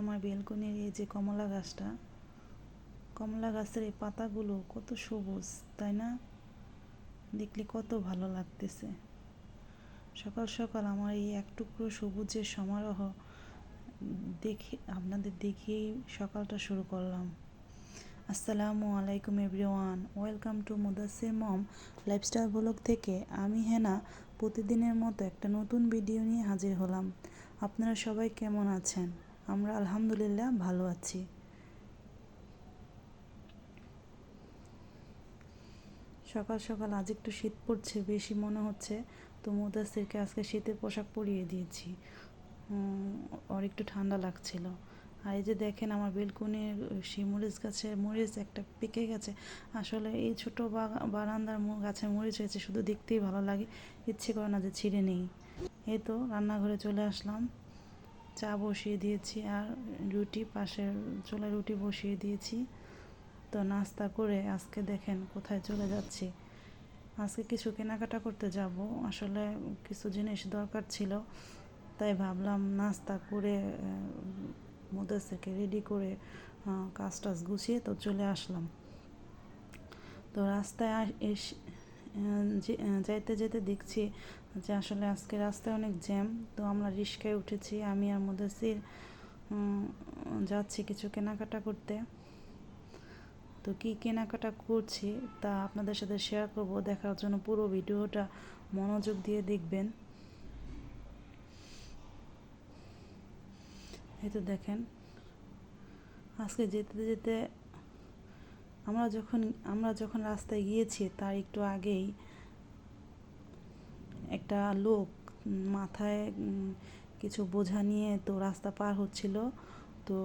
আমার বেলকনির এই যে কমলা গাছটা, কমলা গাছের এই পাতাগুলো কত সবুজ, তাই না? দেখলে কত ভালো লাগতেছে। সকাল সকাল আমার এই এক টুকরো সবুজের সমারোহ দেখে, আপনাদের দেখেই সকালটা শুরু করলাম। আসসালামু আলাইকুম everyone, welcome to Mudasir mom lifestyle blog থেকে আমি হেনা। প্রতিদিনের মতো একটা নতুন ভিডিও নিয়ে হাজির হলাম। আপনারা সবাই কেমন আছেন? আমরা আলহামদুলিল্লাহ ভালো আছি। সকাল সকাল আজ একটু শীত পড়ছে, বেশি মনে হচ্ছে। তো মুদাসিরকে আজকে শীতের পোশাক পরিয়ে দিয়েছি। ওর একটু ঠান্ডা লাগছিল। আর এই যে দেখেন আমার বেলকনির সেই মরিচ গাছে মরিচ একটা পেকে গেছে। আসলে এই ছোট বারান্দার গাছে মরিচ হয়েছে, শুধু দেখতেই ভালো লাগে। ইচ্ছে করে না যে ছিঁড়ে নেই। এই তো রান্নাঘরে চলে আসলাম। চা বসিয়ে দিয়েছি আর রুটি, পাশের চুলায় রুটি বসিয়ে দিয়েছি। তো নাস্তা করে আজকে দেখেন কোথায় চলে যাচ্ছি। আজকে কিছু কেনাকাটা করতে যাব। আসলে কিছু জিনিস দরকার ছিল, তাই ভাবলাম নাস্তা করে মুদাসকে রেডি করে কাজ টাজ গুছিয়ে তো চলে আসলাম। তো রাস্তায় এস যাইতে যেতে দেখছি যে আসলে আজকে রাস্তায় অনেক জ্যাম, তো আমরা রিক্সায় উঠেছি, আমি আর মুদাসির যাচ্ছি কিছু কেনাকাটা করতে। তো কী কেনাকাটা করছি তা আপনাদের সাথে শেয়ার করব, দেখার জন্য পুরো ভিডিওটা মনোযোগ দিয়ে দেখবেন। এই তো দেখেন, আজকে যেতে যেতে আমরা যখন আমরা যখন রাস্তায় গিয়েছি, তার একটু আগেই একটা লোক মাথায় কিছু বোঝা নিয়ে তো রাস্তা পার হচ্ছিল। তো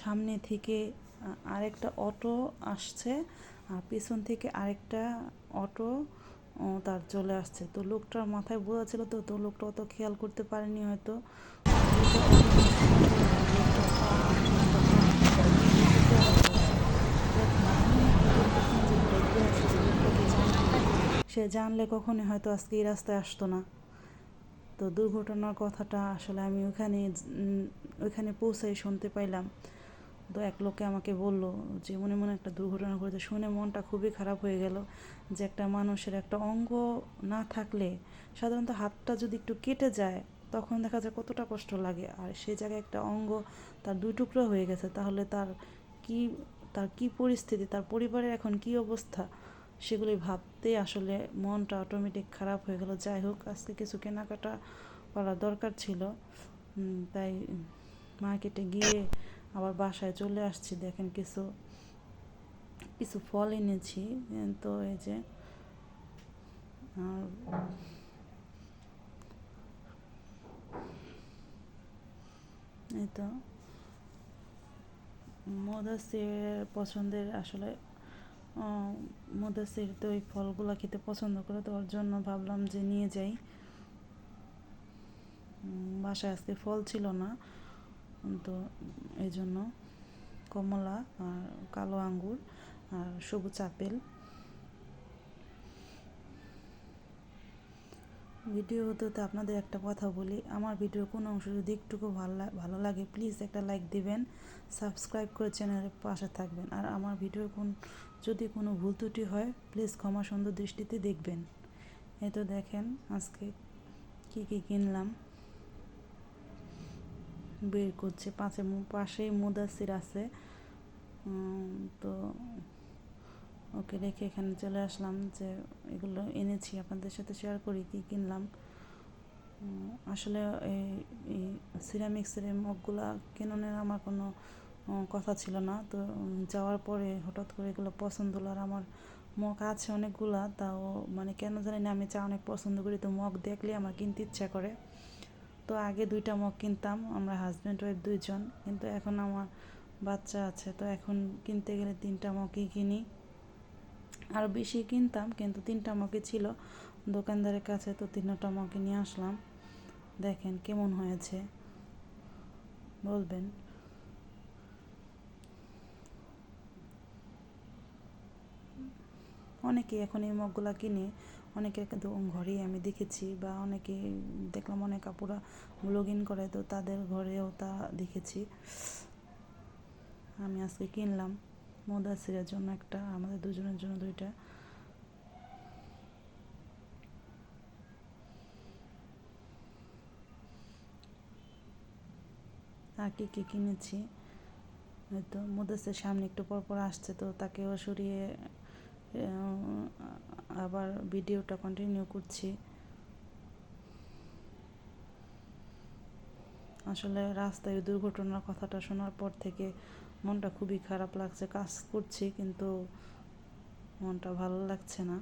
সামনে থেকে আরেকটা অটো আসছে আর পেছন থেকে আরেকটা অটো তার চলে আসছে। তো লোকটার মাথায় বোঝা ছিল তো তো লোকটা অত খেয়াল করতে পারেনি হয়তো। সে জানলে কখনই হয়তো আজকে এই রাস্তায় আসতো না। তো দুর্ঘটনার কথাটা আসলে আমি ওখানে ওইখানে পৌঁছাই শুনতে পাইলাম। তো এক লোকে আমাকে বলল যে মনে মনে একটা দুর্ঘটনা করেছে শুনে মনটা খুবই খারাপ হয়ে গেল যে একটা মানুষের একটা অঙ্গ না থাকলে সাধারণত হাতটা যদি একটু কেটে যায়, তখন দেখা যায় কতটা কষ্ট লাগে। আর সেই জায়গায় একটা অঙ্গ তার দুই টুকরো হয়ে গেছে, তাহলে তার কি তার কি পরিস্থিতি, তার পরিবারের এখন কি অবস্থা সেগুলি ভাবতে আসলে মনটা অটোমেটিক খারাপ হয়ে গেল। যাই হোক, আজকে কিছু কেনাকাটা করার দরকার ছিল। তাই মার্কেটে গিয়ে আবার বাসায় চলে আসছি। দেখেন কিছু কিছু ফল এনেছি। তো এই যে, আর এই তো মদাসির পছন্দের আসলে মদাসির তো ওই ফলগুলো খেতে পছন্দ করে, তো ওর জন্য ভাবলাম যে নিয়ে যাই। বাসায় আজকে ফল ছিল না, তো এই জন্য কমলা আর কালো আঙ্গুর আর সবুজ আপেল। ভিডিও হতে আপনাদের একটা কথা বলি, আমার ভিডিওর কোনো অংশ যদি একটুকু ভালো ভালো লাগে প্লিজ একটা লাইক দিবেন সাবস্ক্রাইব করে চ্যানেলের পাশে থাকবেন। আর আমার ভিডিওর কোন, যদি কোনো ভুল ত্রুটি হয় প্লিজ ক্ষমা সুন্দর দৃষ্টিতে দেখবেন। এই তো দেখেন আজকে কী কী কিনলাম। বের করছে, পাশে পাশেই মুদাসির আছে। তো ওকে রেখে এখানে চলে আসলাম যে এগুলো এনেছি, আপনাদের সাথে শেয়ার করি কী কিনলাম। আসলে এই সিরামিক্সের এই মগগুলা কেননের আমার কোনো কথা ছিল না। তো যাওয়ার পরে হঠাৎ করে এগুলো পছন্দ হলো আর আমার মগ আছে অনেকগুলা, তাও মানে কেন জানি না, আমি চা অনেক পছন্দ করি, তো মগ দেখলে আমার কিনতে ইচ্ছা করে। তো আগে দুইটা মগ কিনতাম, আমরা হাজব্যান্ড ওয়াইফ দুইজন, কিন্তু এখন আমার বাচ্চা আছে, তো এখন কিনতে গেলে তিনটা মগই কিনি। আরও বেশি কিনতাম, কিন্তু তিনটা মগই ছিল দোকানদারের কাছে, তো তিনটা মগই নিয়ে আসলাম। দেখেন কেমন হয়েছে। বলবেন। অনেকেই এখন এই মগগুলা কিনে, অনেকের ঘরেই আমি দেখেছি বা অনেকে দেখলাম অনেক আপুরা ব্লগিং করে, তো তাদের ঘরেও তা দেখেছি। আমি আজকে কিনলাম। মোদাসিরের জন্য একটা, আমাদের দুজনের জন্য দুইটা। আর কী কী কিনেছি? হয়তো মুদাসের সামনে একটু পর পর আসছে, তো তাকেও সরিয়ে আবার ভিডিওটা কন্টিনিউ করছি। আসলে রাস্তায় দুর্ঘটনার কথাটা শোনার পর থেকে মনটা খুবই খারাপ লাগছে, কাজ করছি কিন্তু মনটা ভালো লাগছে না।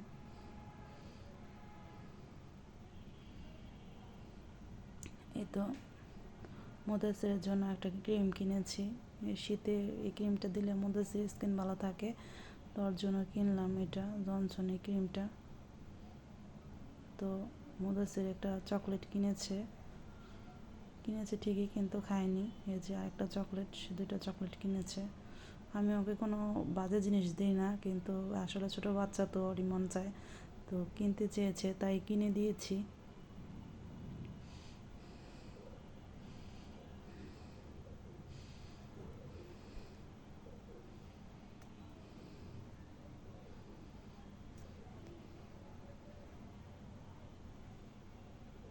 এই তো মোদাসের জন্য একটা ক্রিম কিনেছি। শীতে এই ক্রিমটা দিলে মোদাসের স্কিন ভালো থাকে তার জন্য কিনলাম এটা জনসন এই ক্রিমটা। তো মোদাসের একটা চকলেট কিনেছে। কিনেছে ঠিকই কিন্তু খায়নি। এই যে আরেকটা চকলেট সে দুইটা চকলেট কিনেছে। আমি ওকে কোনো বাজে জিনিস দিই না, কিন্তু আসলে ছোটো বাচ্চা তো ওরই মন চায়। তো কিনতে চেয়েছে, তাই কিনে দিয়েছি।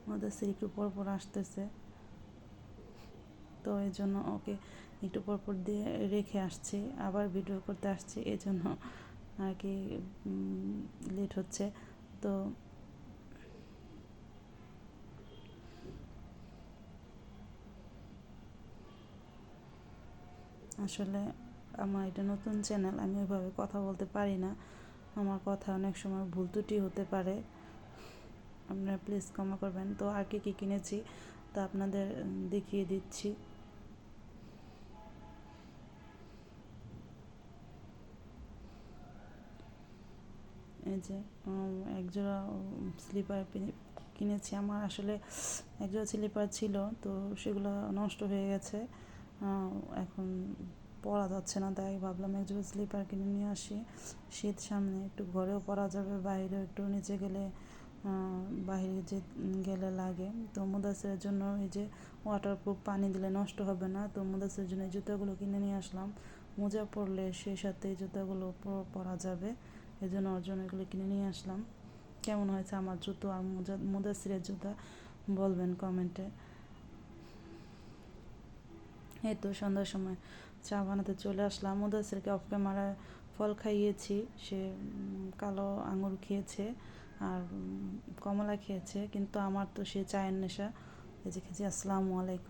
আমাদের একটু পর পর আসতেছে। তো এই জন্য ওকে একটু পর পর দিয়ে রেখে আসছি, আবার ভিডিও করতে আসছি এই জন্য আর কি লেট হচ্ছে। তো আসলে আমার এটা নতুন চ্যানেল আমি ওইভাবে কথা বলতে পারি না। আমার কথা অনেক সময় ভুল ত্রুটি হতে পারে। আপনারা প্লিজ ক্ষমা করবেন। তো আর কি কী কিনেছি, তা আপনাদের দেখিয়ে দিচ্ছি। এই যে একজোড়া স্লিপার কিনেছি আমার। আসলে একজোড়া স্লিপার ছিল, তো সেগুলো নষ্ট হয়ে গেছে। এখন পরা যাচ্ছে না, তাই ভাবলাম একজোড়া স্লিপার কিনে নিয়ে আসি। শীত সামনে একটু ঘরেও পরা যাবে, বাইরেও একটু নিচে গেলে বাইরে যে গেলে লাগে। তো মুদাসের জন্য এই যে ওয়াটারপ্রুফ পানি দিলে নষ্ট হবে না, তো মুদাসের জন্য জুতোগুলো কিনে নিয়ে আসলাম। মোজা পরলে সেই সাথে জুতোগুলো পরা যাবে। এই জন্য ওর জন্য এগুলো কিনে নিয়ে আসলাম। কেমন হয়েছে আমার জুতো আর মোজা মুদাসিরের জুতা? বলবেন কমেন্টে। এই তো সন্ধ্যার সময় চা বানাতে চলে আসলাম। মুদাসিরকে অফ ক্যামেরায় ফল খাইয়েছি। সে কালো আঙুর খেয়েছে আর কমলা খেয়েছে। কিন্তু আমার তো সে চায়ের নেশা। এই যে খেয়েছি, আসসালামু আলাইকুম।